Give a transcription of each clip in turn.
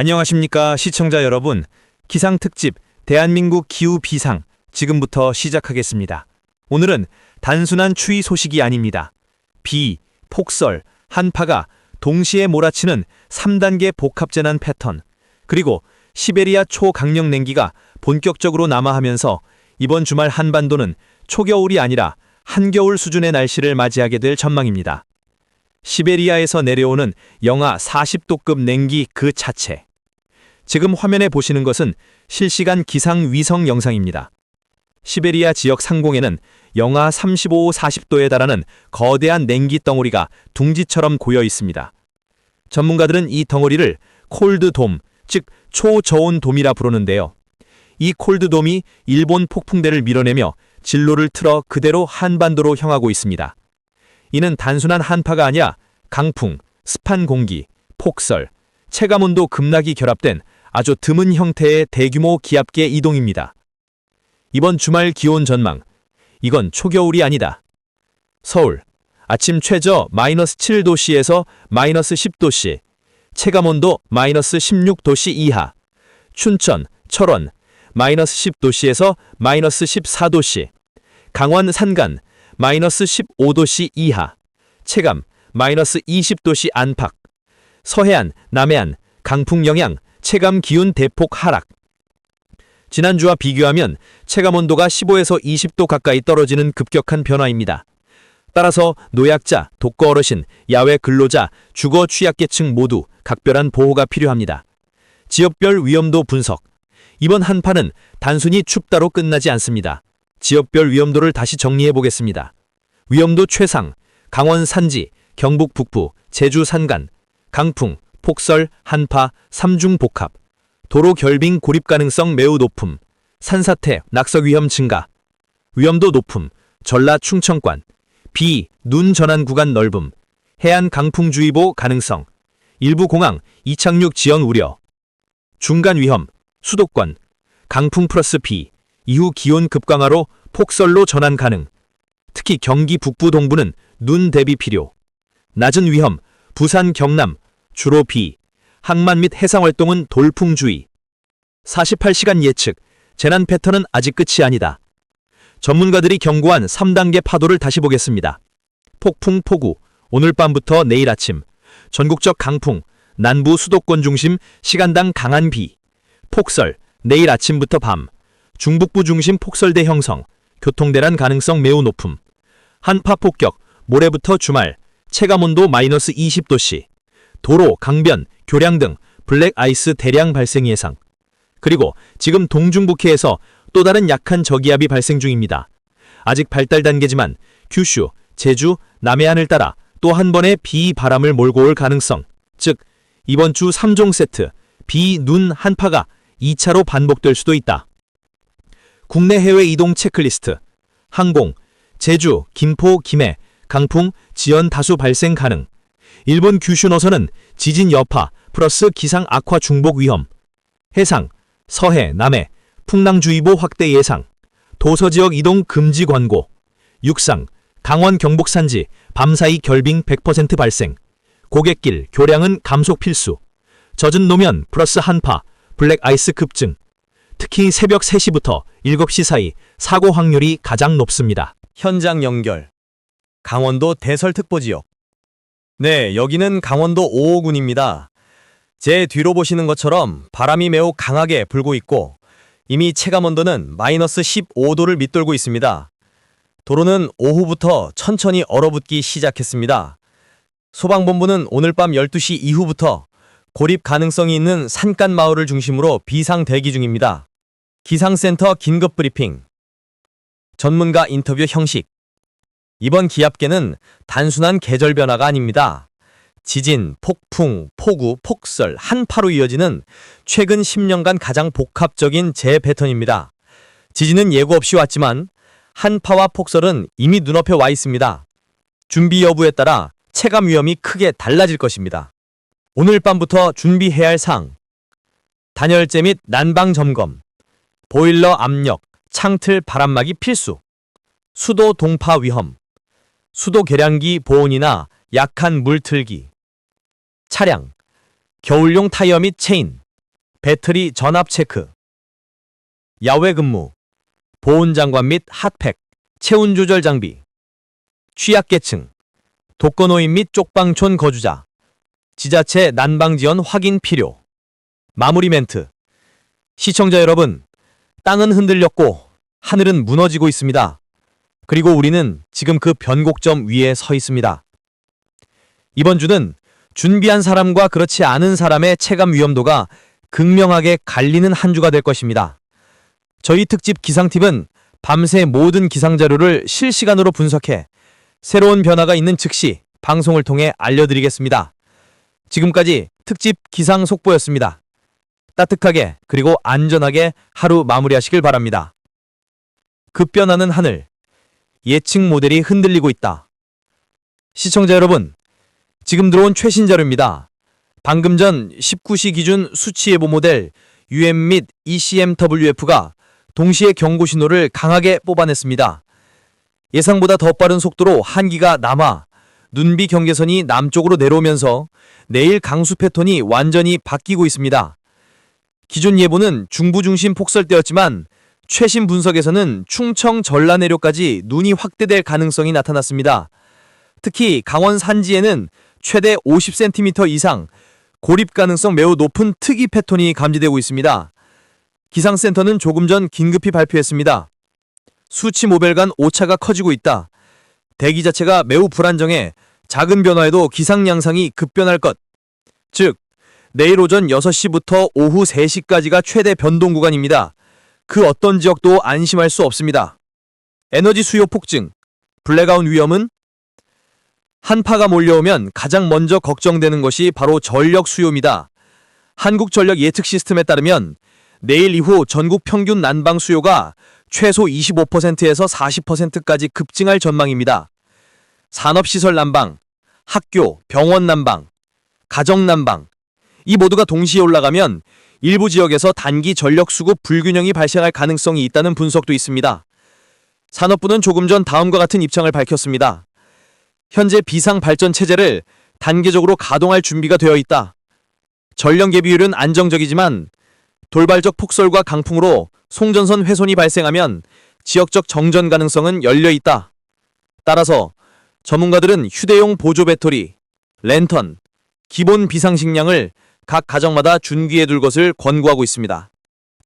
안녕하십니까 시청자 여러분. 기상 특집 대한민국 기후 비상 지금부터 시작하겠습니다. 오늘은 단순한 추위 소식이 아닙니다. 비, 폭설, 한파가 동시에 몰아치는 3단계 복합재난 패턴, 그리고 시베리아 초강력 냉기가 본격적으로 남하하면서 이번 주말 한반도는 초겨울이 아니라 한겨울 수준의 날씨를 맞이하게 될 전망입니다. 시베리아에서 내려오는 영하 40도급 냉기 그 자체. 지금 화면에 보시는 것은 실시간 기상 위성 영상입니다. 시베리아 지역 상공에는 영하 35, 40도에 달하는 거대한 냉기 덩어리가 둥지처럼 고여 있습니다. 전문가들은 이 덩어리를 콜드돔, 즉 초저온돔이라 부르는데요. 이 콜드돔이 일본 폭풍대를 밀어내며 진로를 틀어 그대로 한반도로 향하고 있습니다. 이는 단순한 한파가 아니라 강풍, 습한 공기, 폭설, 체감온도 급락이 결합된 아주 드문 형태의 대규모 기압계 이동입니다. 이번 주말 기온 전망. 이건 초겨울이 아니다. 서울. 아침 최저 마이너스 7도씨에서 마이너스 10도씨. 체감온도 마이너스 16도씨 이하. 춘천, 철원. 마이너스 10도씨에서 마이너스 14도씨. 강원 산간. 마이너스 15도씨 이하. 체감. 마이너스 20도씨 안팎. 서해안, 남해안, 강풍 영향, 체감 기온 대폭 하락. 지난주와 비교하면 체감 온도가 15에서 20도 가까이 떨어지는 급격한 변화입니다. 따라서 노약자, 독거 어르신, 야외 근로자, 주거 취약계층 모두 각별한 보호가 필요합니다. 지역별 위험도 분석. 이번 한파는 단순히 춥다로 끝나지 않습니다. 지역별 위험도를 다시 정리해 보겠습니다. 위험도 최상, 강원 산지, 경북 북부, 제주 산간, 강풍, 폭설, 한파, 삼중 복합, 도로 결빙 고립 가능성 매우 높음, 산사태, 낙석 위험 증가, 위험도 높음, 전라 충청권, 비, 눈 전환 구간 넓음, 해안 강풍주의보 가능성, 일부 공항, 이착륙 지연 우려, 중간 위험, 수도권, 강풍 플러스 비, 이후 기온 급강하로 폭설로 전환 가능, 특히 경기 북부 동부는 눈 대비 필요, 낮은 위험, 부산 경남, 주로 비, 항만 및 해상 활동은 돌풍주의. 48시간 예측, 재난 패턴은 아직 끝이 아니다. 전문가들이 경고한 3단계 파도를 다시 보겠습니다. 폭풍 폭우, 오늘 밤부터 내일 아침, 전국적 강풍, 남부 수도권 중심 시간당 강한 비, 폭설, 내일 아침부터 밤, 중북부 중심 폭설대 형성, 교통대란 가능성 매우 높음, 한파 폭격, 모레부터 주말, 체감온도 마이너스 20도씨, 도로, 강변, 교량 등 블랙 아이스 대량 발생 예상. 그리고 지금 동중북해에서 또 다른 약한 저기압이 발생 중입니다. 아직 발달 단계지만 규슈, 제주, 남해안을 따라 또 한 번의 비 바람을 몰고 올 가능성. 즉 이번 주 3종 세트 비, 눈, 한파가 2차로 반복될 수도 있다. 국내 해외 이동 체크리스트. 항공, 제주, 김포, 김해, 강풍, 지연 다수 발생 가능. 일본 규슈 노선은 지진 여파 플러스 기상 악화 중복 위험. 해상, 서해, 남해, 풍랑주의보 확대 예상. 도서 지역 이동 금지 권고. 육상, 강원 경북 산지 밤사이 결빙 100% 발생. 고갯길, 교량은 감속 필수. 젖은 노면 플러스 한파, 블랙 아이스 급증. 특히 새벽 3시부터 7시 사이 사고 확률이 가장 높습니다. 현장 연결. 강원도 대설특보 지역. 네, 여기는 강원도 5호군입니다. 제 뒤로 보시는 것처럼 바람이 매우 강하게 불고 있고 이미 체감 온도는 마이너스 15도를 밑돌고 있습니다. 도로는 오후부터 천천히 얼어붙기 시작했습니다. 소방본부는 오늘 밤 12시 이후부터 고립 가능성이 있는 산간 마을을 중심으로 비상 대기 중입니다. 기상센터 긴급 브리핑. 전문가 인터뷰 형식. 이번 기압계는 단순한 계절 변화가 아닙니다. 지진, 폭풍, 폭우, 폭설, 한파로 이어지는 최근 10년간 가장 복합적인 재 패턴입니다. 지진은 예고 없이 왔지만 한파와 폭설은 이미 눈앞에 와 있습니다. 준비 여부에 따라 체감 위험이 크게 달라질 것입니다. 오늘 밤부터 준비해야 할 사항. 단열재 및 난방 점검. 보일러 압력, 창틀 바람막이 필수. 수도 동파 위험. 수도 계량기 보온이나 약한 물 틀기. 차량, 겨울용 타이어 및 체인, 배터리 전압 체크, 야외 근무, 보온 장관 및 핫팩, 체온 조절 장비, 취약계층, 독거노인 및 쪽방촌 거주자, 지자체 난방 지원 확인 필요. 마무리 멘트. 시청자 여러분, 땅은 흔들렸고 하늘은 무너지고 있습니다. 그리고 우리는 지금 그 변곡점 위에 서 있습니다. 이번 주는 준비한 사람과 그렇지 않은 사람의 체감 위험도가 극명하게 갈리는 한 주가 될 것입니다. 저희 특집 기상팁은 밤새 모든 기상 자료를 실시간으로 분석해 새로운 변화가 있는 즉시 방송을 통해 알려드리겠습니다. 지금까지 특집 기상 속보였습니다. 따뜻하게 그리고 안전하게 하루 마무리하시길 바랍니다. 급변하는 하늘, 예측 모델이 흔들리고 있다. 시청자 여러분, 지금 들어온 최신 자료입니다. 방금 전 19시 기준 수치 예보 모델 UM 및 ECMWF가 동시에 경고 신호를 강하게 뽑아냈습니다. 예상보다 더 빠른 속도로 한기가 남아 눈비 경계선이 남쪽으로 내려오면서 내일 강수 패턴이 완전히 바뀌고 있습니다. 기존 예보는 중부 중심 폭설대였지만 최신 분석에서는 충청 전라 내륙까지 눈이 확대될 가능성이 나타났습니다. 특히 강원 산지에는 최대 50cm 이상 고립 가능성 매우 높은 특이 패턴이 감지되고 있습니다. 기상센터는 조금 전 긴급히 발표했습니다. 수치 모벨간 오차가 커지고 있다. 대기 자체가 매우 불안정해 작은 변화에도 기상 양상이 급변할 것. 즉, 내일 오전 6시부터 오후 3시까지가 최대 변동 구간입니다. 그 어떤 지역도 안심할 수 없습니다. 에너지 수요 폭증, 블랙아웃 위험은 한파가 몰려오면 가장 먼저 걱정되는 것이 바로 전력 수요입니다. 한국전력 예측 시스템에 따르면 내일 이후 전국 평균 난방 수요가 최소 25%에서 40%까지 급증할 전망입니다. 산업시설 난방, 학교, 병원 난방, 가정 난방, 이 모두가 동시에 올라가면 일부 지역에서 단기 전력 수급 불균형이 발생할 가능성이 있다는 분석도 있습니다. 산업부는 조금 전 다음과 같은 입장을 밝혔습니다. 현재 비상 발전 체제를 단계적으로 가동할 준비가 되어 있다. 전력 예비율은 안정적이지만 돌발적 폭설과 강풍으로 송전선 훼손이 발생하면 지역적 정전 가능성은 열려 있다. 따라서 전문가들은 휴대용 보조 배터리, 랜턴, 기본 비상식량을 각 가정마다 준비해 둘 것을 권고하고 있습니다.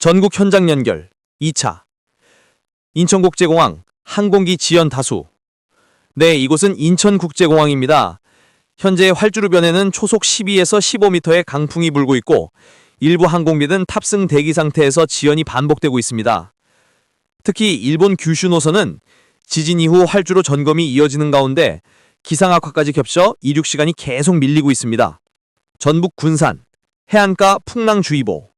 전국 현장 연결 2차 인천국제공항 항공기 지연 다수 네, 이곳은 인천국제공항입니다. 현재 활주로변에는 초속 12에서 15m의 강풍이 불고 있고 일부 항공기는 탑승 대기 상태에서 지연이 반복되고 있습니다. 특히 일본 규슈 노선은 지진 이후 활주로 점검이 이어지는 가운데 기상 악화까지 겹쳐 이륙 시간이 계속 밀리고 있습니다. 전북 군산 해안가 풍랑주의보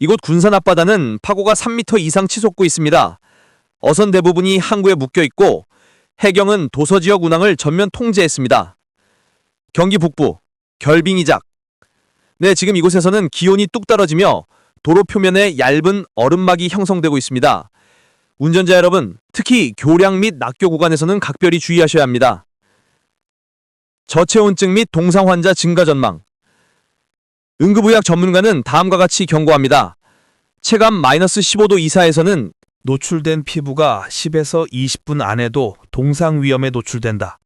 이곳 군산 앞바다는 파고가 3m 이상 치솟고 있습니다. 어선 대부분이 항구에 묶여 있고 해경은 도서 지역 운항을 전면 통제했습니다. 경기 북부 결빙이작 네, 지금 이곳에서는 기온이 뚝 떨어지며 도로 표면에 얇은 얼음막이 형성되고 있습니다. 운전자 여러분, 특히 교량 및 낙교 구간에서는 각별히 주의하셔야 합니다. 저체온증 및 동상 환자 증가 전망. 응급의학 전문가는 다음과 같이 경고합니다. 체감 마이너스 15도 이사에서는 노출된 피부가 10에서 20분 안에도 동상 위험에 노출된다.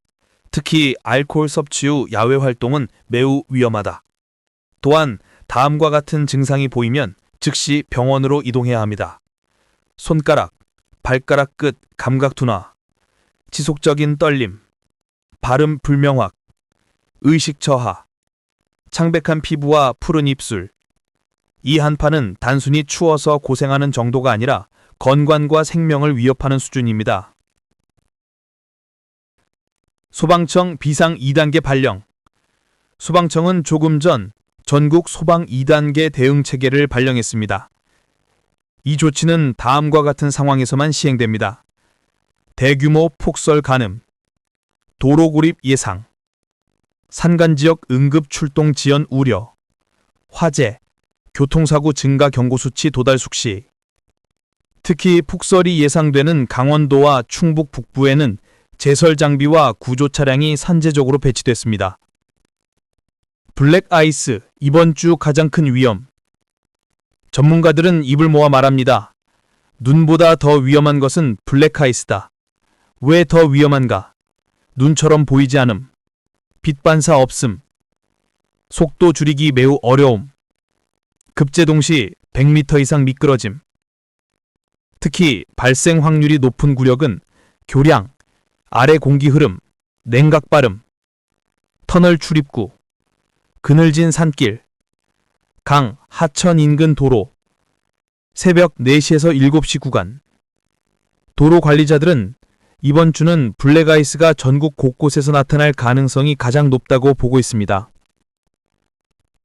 특히 알코올 섭취 후 야외 활동은 매우 위험하다. 또한 다음과 같은 증상이 보이면 즉시 병원으로 이동해야 합니다. 손가락, 발가락 끝 감각 둔화, 지속적인 떨림, 발음 불명확, 의식 저하, 창백한 피부와 푸른 입술. 이 한파는 단순히 추워서 고생하는 정도가 아니라 건강과 생명을 위협하는 수준입니다. 소방청 비상 2단계 발령. 소방청은 조금 전 전국 소방 2단계 대응 체계를 발령했습니다. 이 조치는 다음과 같은 상황에서만 시행됩니다. 대규모 폭설 가늠, 도로 고립 예상, 산간 지역 응급 출동 지연 우려, 화재, 교통사고 증가 경고 수치 도달 숙시. 특히 폭설이 예상되는 강원도와 충북 북부에는 제설 장비와 구조 차량이 산재적으로 배치됐습니다. 블랙 아이스 이번 주 가장 큰 위험. 전문가들은 입을 모아 말합니다. 눈보다 더 위험한 것은 블랙 아이스다. 왜 더 위험한가? 눈처럼 보이지 않음. 빛 반사 없음. 속도 줄이기 매우 어려움. 급제 동 시 100m 이상 미끄러짐. 특히 발생 확률이 높은 구력은 교량, 아래 공기 흐름, 냉각 발음, 터널 출입구, 그늘진 산길, 강, 하천 인근 도로, 새벽 4시에서 7시 구간. 도로 관리자들은 이번 주는 블랙아이스가 전국 곳곳에서 나타날 가능성이 가장 높다고 보고 있습니다.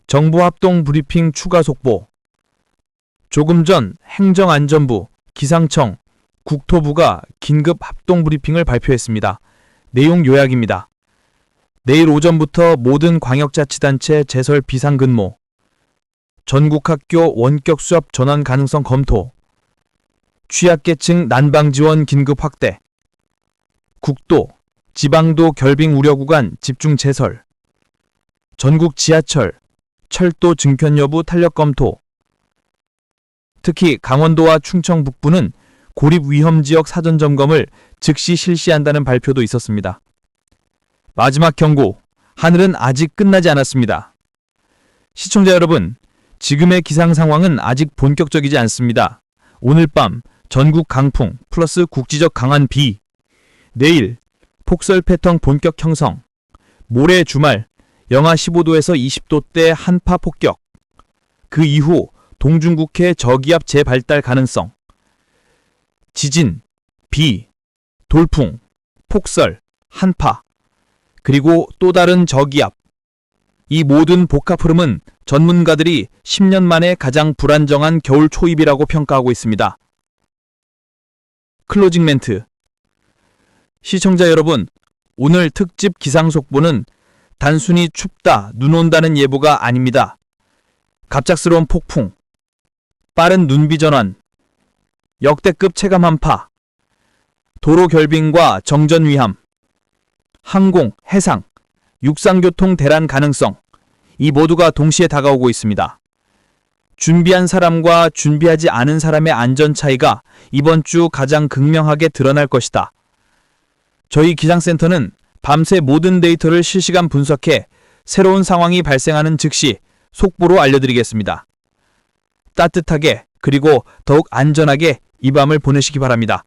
정부 합동 브리핑 추가 속보. 조금 전 행정안전부, 기상청, 국토부가 긴급 합동 브리핑을 발표했습니다. 내용 요약입니다. 내일 오전부터 모든 광역자치단체 제설 비상근무, 전국학교 원격 수업 전환 가능성 검토, 취약계층 난방 지원 긴급 확대, 국도, 지방도 결빙 우려 구간 집중 제설, 전국 지하철, 철도 증편 여부 탄력 검토, 특히 강원도와 충청 북부는 고립 위험 지역 사전 점검을 즉시 실시한다는 발표도 있었습니다. 마지막 경고. 하늘은 아직 끝나지 않았습니다. 시청자 여러분, 지금의 기상 상황은 아직 본격적이지 않습니다. 오늘 밤 전국 강풍 플러스 국지적 강한 비. 내일 폭설 패턴 본격 형성. 모레 주말 영하 15도에서 20도대 한파 폭격. 그 이후 동중국해 저기압 재발달 가능성. 지진, 비, 돌풍, 폭설, 한파, 그리고 또 다른 저기압. 이 모든 복합 흐름은 전문가들이 10년 만에 가장 불안정한 겨울 초입이라고 평가하고 있습니다. 클로징 멘트. 시청자 여러분, 오늘 특집 기상 속보는 단순히 춥다, 눈 온다는 예보가 아닙니다. 갑작스러운 폭풍, 빠른 눈비 전환, 역대급 체감 한파, 도로 결빙과 정전 위험, 항공, 해상, 육상교통 대란 가능성, 이 모두가 동시에 다가오고 있습니다. 준비한 사람과 준비하지 않은 사람의 안전 차이가 이번 주 가장 극명하게 드러날 것이다. 저희 기상센터는 밤새 모든 데이터를 실시간 분석해 새로운 상황이 발생하는 즉시 속보로 알려드리겠습니다. 따뜻하게 그리고 더욱 안전하게 이 밤을 보내시기 바랍니다.